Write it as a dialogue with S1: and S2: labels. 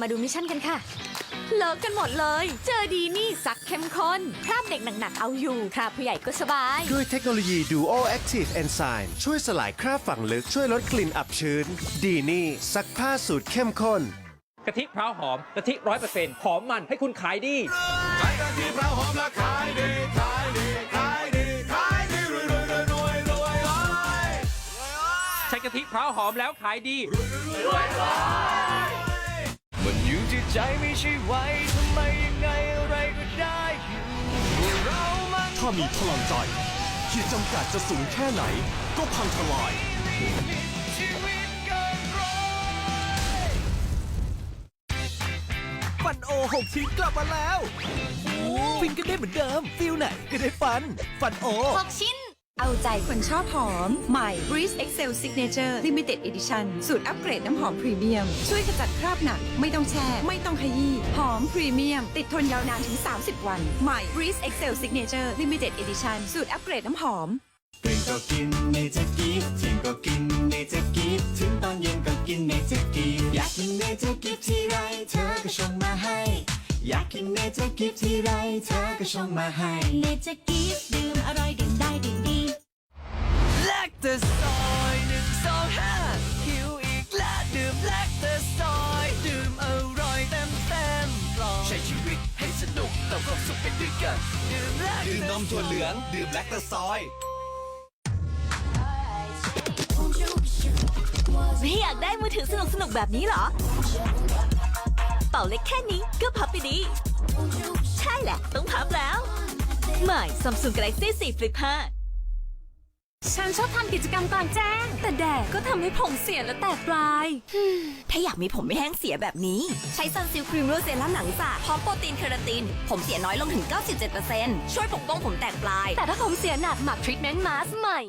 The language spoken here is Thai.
S1: มาดูมิชชั่นกันค่ะ เลิกกันหมดเลย เจอดีนี่ซักเข้มข้นคราบเด็กหนักๆเอาอยู่คราบผู้ใหญ่ก็สบาย
S2: ด้วยเทคโนโลยี Duo Active Enzyme ช่วยสลายคราบฝังลึกช่วยลดกลิ่นอับชื้น ดีนี่ซักผ้าสูตรเข้มข้น
S3: กะทิพร้าวหอมกะทิร้อยเปอร์เซ็นต์หอมมันให้คุณขายดี
S4: ใช้กะทิพร้าวหอมและขายดี ขายดี ขายดี ขายดีรวยรวยรวยรวยรวยรวย
S3: ใช้กะทิพร้าวหอมแล้วขายดี
S5: มันอยู่ที่ใจไม่ใช่ไว้ทำไมยังไงอะไรก็ได้อยู่เรามัน
S6: ถ้ามีพลังใจขีดจำกัดจะสูงแค่ไหน ก็พังทลาย
S5: ชีวิตเกินร้อย
S6: ฟันโอหกชิ้นกลับมาแล้ว ฟินกันได้เหมือนเดิมฟิลไหนก็ได้ฟัน ฟันโอ
S1: 6 ชิ้น
S7: เอาใจคนชอบหอม ใหม่ Breeze Excel Signature Limited Edition สูตรอัปเกรดน้ำหอมพรีเมียม ช่วยขจัดคราบหนัก ไม่ต้องแช่ ไม่ต้องขยี้ หอมพรีเมียม ติดทนยาวนานถึง 30 วัน ใหม่ Breeze Excel Signature Limited Edition สูตรอัปเกรดน้ำหอม
S8: ตื่นก็กินเนเจอร์กีฟเที่ยงก็กินเนเจอร์กีฟถึงตอนเย็นก็กินเนเจอร์กีฟอยากกินเนเจอร์กีฟที่ไรเธอก็ชงมาให้ อยากกินเนเจอร์กีฟที่ไรเธอก็ชงมาให้
S1: เนเจอร์กี
S5: ตอร์ซอยหนึ่งสองห้าหิวอีกแล้วดื่มแลคเตอร์ซอยดื่มอร่อยเต็มเต็มปลอดใช้ชีวิตให้สนุกเติมความสุขไปด้วยกันดื่มแลค
S6: ดื่มนมถั่วเหลือง ดื่มแลคเตอร์ซอย
S1: ไม่อยากได้มือถือสนุกสนุกๆแบบนี้เหรอ เป่าเล็กแค่นี้ก็พับไปดี ใช่แหละ ต้องพับแล้ว ใหม่ Samsung Galaxy 4 Flip 5 ฉันชอบทำกิจกรรมกลางแจ้ง แต่แดดก็ทำให้ผมเสียและแตกปลาย ถ้าอยากมีผมไม่แห้งเสียแบบนี้ ใช้ซันซิลครีมโรเซรั่มหนังสระพร้อมโปรตีนเคราติน ผมเสียน้อยลงถึง 97%ช่วยปกป้องผมแตกปลาย แต่ถ้าผมเสียหนักหมักทรีทเมนต์มาสใหม่